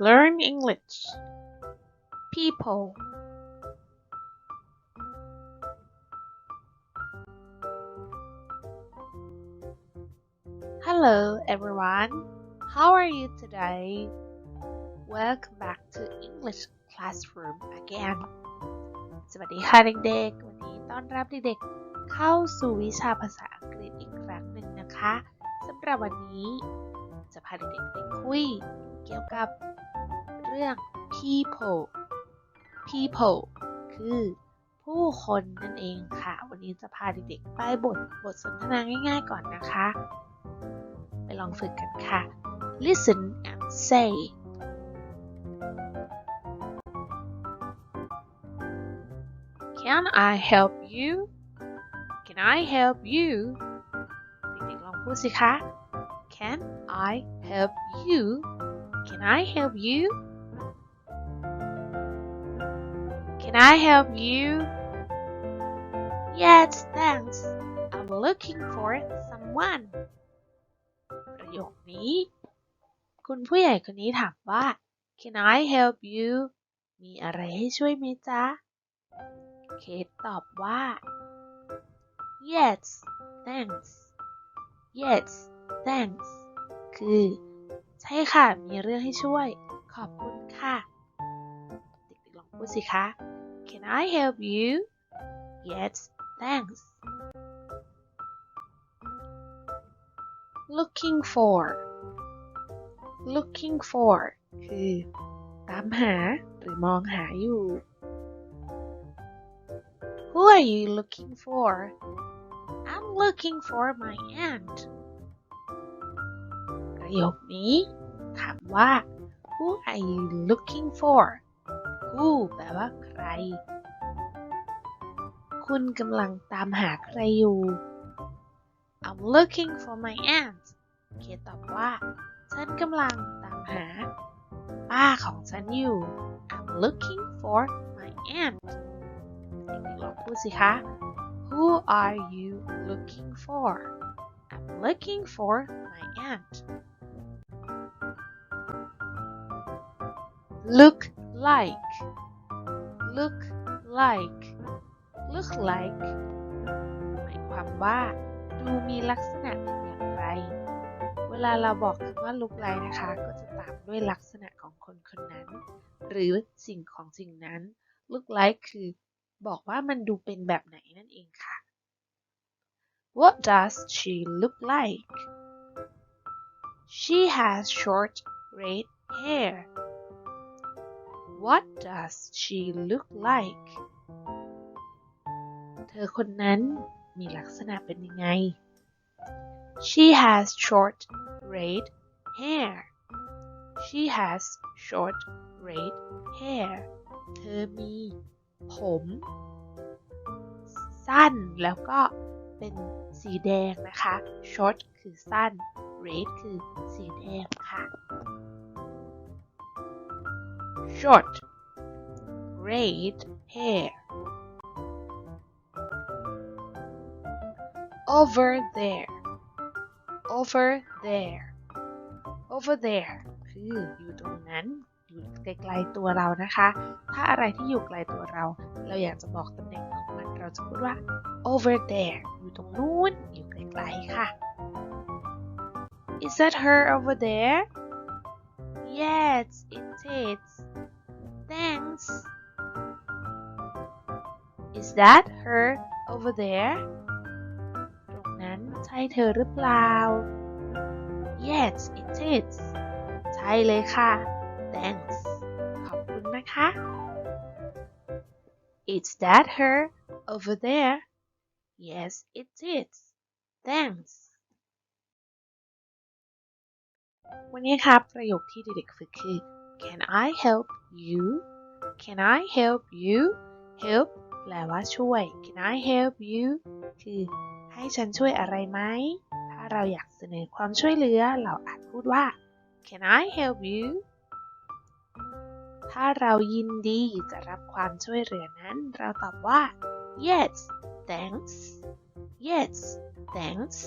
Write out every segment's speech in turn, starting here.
Learn English. People. Hello, everyone. How are you today? Welcome back to English Classroom again. สวัสดีค่ะเด็กๆ วันนี้ต้อนรับเด็กๆ เข้าสู่วิชาภาษาอังกฤษอีกครั้งหนึ่งนะคะสำหรับวันนี้จะพาเด็กๆไปคุยเกี่ยวกับเรื่อง people people คือผู้คนนั่นเองค่ะ วันนี้จะพาเด็กๆไปบทบทสนทนาง่ายๆก่อนนะคะ ไปลองฝึกกันค่ะ listen and say Can I help you Can I help you เด็กๆลองพูดสิคะ Can I help you Can I help you Can I help you Yes thanks I'm looking for someone ประโยคนี้ คุณผู้ใหญ่คนนี้ถามว่า Can I help you มีอะไรให้ช่วยไหมจ๊ะ เคทตอบว่า yes thanks yes thanks คือ ใช่ค่ะ มีเรื่องให้ช่วย ขอบคุณค่ะ เด็กๆลองพูดสิคะ Can I help you yes thanks looking for looking for คือ ตามหาหรือมองหาอยู่ Who are you looking for? I'm looking for my aunt. ประโยคนี้ ถามว่า Who are you looking for? Who แปลว่าใคร คุณกำลังตามหาใครอยู่ I'm looking for my aunt เคตอบว่า ฉันกำลังตามหา ป้าของฉันอยู่ I'm looking for my aunt เด็กๆลองพูดสิคะ Who are you looking for? I'm looking for my aunt. Look like look like look like หมายความว่า ดูมีลักษณะเป็นอย่างไร เวลาเราบอกคำว่า look like นะคะ ก็จะตามด้วยลักษณะของคนคนนั้น หรือสิ่งของสิ่งนั้น look like คือบอกว่ามันดูเป็นแบบไหนนั่นเองค่ะ What does she look like? She has short red hair. What does she look like? เธอคนนั้นมีลักษณะเป็นยังไง She has short red hair. She has short red hair. เธอมีผม สั้นแล้วก็เป็นสีแดงนะคะ short คือสั้น red คือสีแดงค่ะ short red hair over there over there over there คืออยู่ตรงนั้นอยู่ไกลๆตัวเรานะคะ ถ้าอะไรที่อยู่ไกลตัวเรา เราอยากจะบอกตำแหน่งของมันเราจะพูดว่า over there อยู่ตรงนู้นอยู่ไกลๆค่ะ Is that her over there? Yes, it is. Thanks. Is that her over there? ตรงนั้นใช่เธอหรือเปล่า Yes, it is. ใช่เลยค่ะ Thanks. ขอบคุณนะคะ Is that her over there? Yes, it is. Thanks. วันนี้ครับประโยคที่เด็กๆฝึกคือ Can I help you? Can I help you? Help แปลว่าช่วย Can I help you? คือให้ฉันช่วยอะไรไหม ถ้าเราอยากเสนอความช่วยเหลือ เราอาจพูดว่า Can I help you? ถ้าเรายินดีจะรับความช่วยเหลือนั้น เราตอบว่า yes thanks yes thanks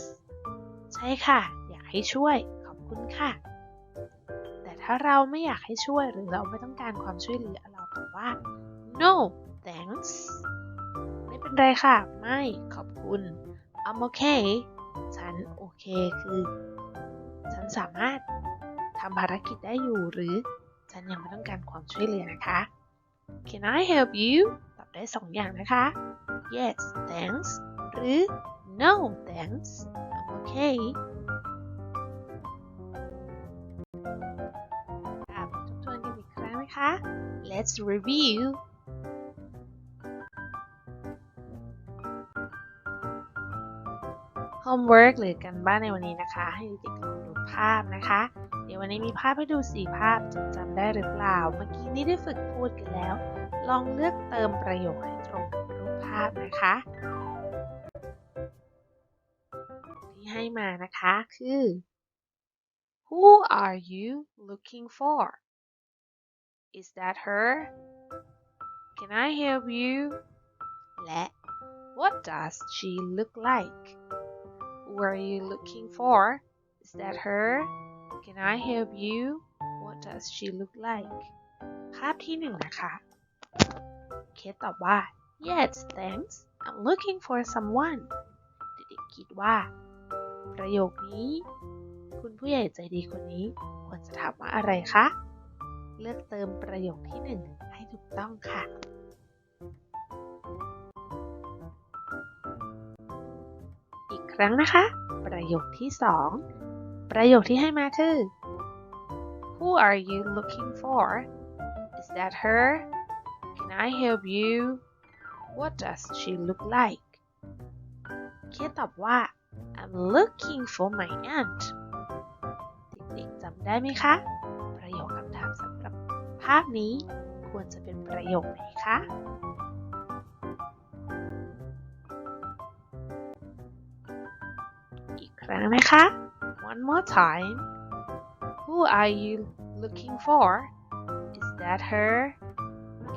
ใช่ค่ะ อยากให้ช่วย ขอบคุณค่ะ ถ้าเราไม่อยากให้ช่วยหรือเราไม่ต้องการความช่วยเหลือเราตอบว่า no thanks ไม่เป็นไรค่ะ ไม่ขอบคุณ I'm okay ฉันโอเคคือ ฉันสามารถทำภารกิจได้อยู่หรือฉันยังไม่ต้องการความช่วยเหลือนะคะ Can I help you ตอบได้สองอย่างนะคะ Yes thanks หรือ No thanks I'm okay นะคะ Let's review homework หรือการบ้านในวันนี้นะคะ ให้เด็กๆลองดูภาพนะคะ เดี๋ยววันนี้มีภาพให้ดู4ภาพจะจำได้หรือเปล่า เมื่อกี้นี้ได้ฝึกพูดกันแล้ว ลองเลือกเติมประโยคให้ตรงกับรูปภาพนะคะ ที่ให้มานะคะคือ Who are you looking for? Is that her? Can I help you? และ What does she look like? Who are you looking for? Is that her? Can I help you? What does she look like? ภาพที่หนึ่งนะคะ เคสตอบว่า Yes thanks I'm looking for someone เด็กๆคิดว่า ประโยคนี้ คุณผู้ใหญ่ใจดีคนนี้ควรจะถามว่าอะไรคะ เลือกเติมประโยคที่หนึ่งให้ถูกต้องค่ะ อีกครั้งนะคะ ประโยคที่สองประโยคที่ให้มาคือ Who are you looking for? Is that her? Can I help you? What does she look like? เคสตอบว่า I'm looking for my aunt เด็กๆจำได้ไหมคะ ภาพนี้ควรจะเป็นประโยคไหนคะ อีกครั้งนะคะ One more time Who are you looking for? Is that her?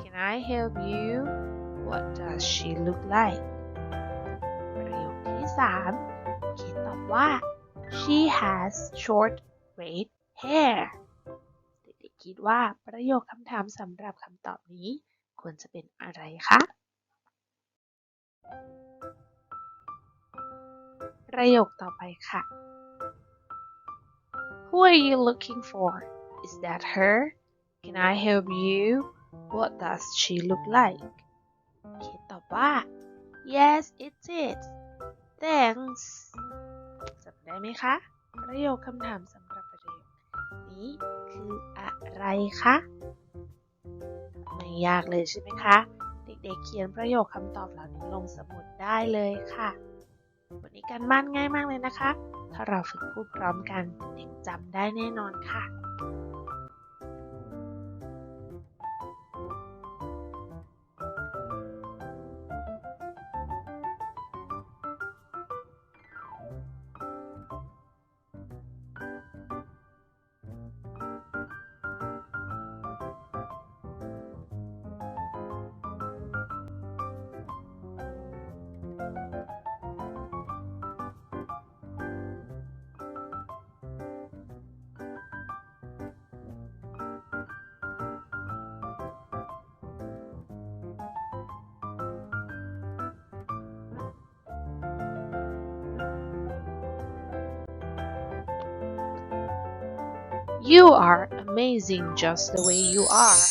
Can I help you? What does she look like? ประโยคที่สามเขียนตอบว่า She has short red hair คิดว่าประโยคคำถามสำหรับคำตอบนี้ ควรจะเป็นอะไรคะ ประโยคต่อไปค่ะ Who are you looking for? Is that her? Can I help you? What does she look like? เขียนตอบว่า Yes it is Thanks จำได้ไหมคะ ประโยคคำถามสำ นี้คืออะไรคะ ไม่ยากเลยใช่ไหมคะ เด็กๆเขียนประโยคคำตอบเหล่านี้ลงสมุดได้เลยค่ะ วันนี้การบ้านง่ายมากเลยนะคะ ถ้าเราฝึกพูดพร้อมกันเด็กจำได้แน่นอนค่ะ You are amazing just the way you are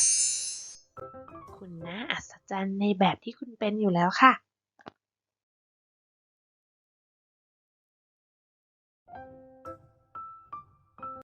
คุณน่าอัศจรรย์ในแบบที่คุณเป็นอยู่แล้วค่ะ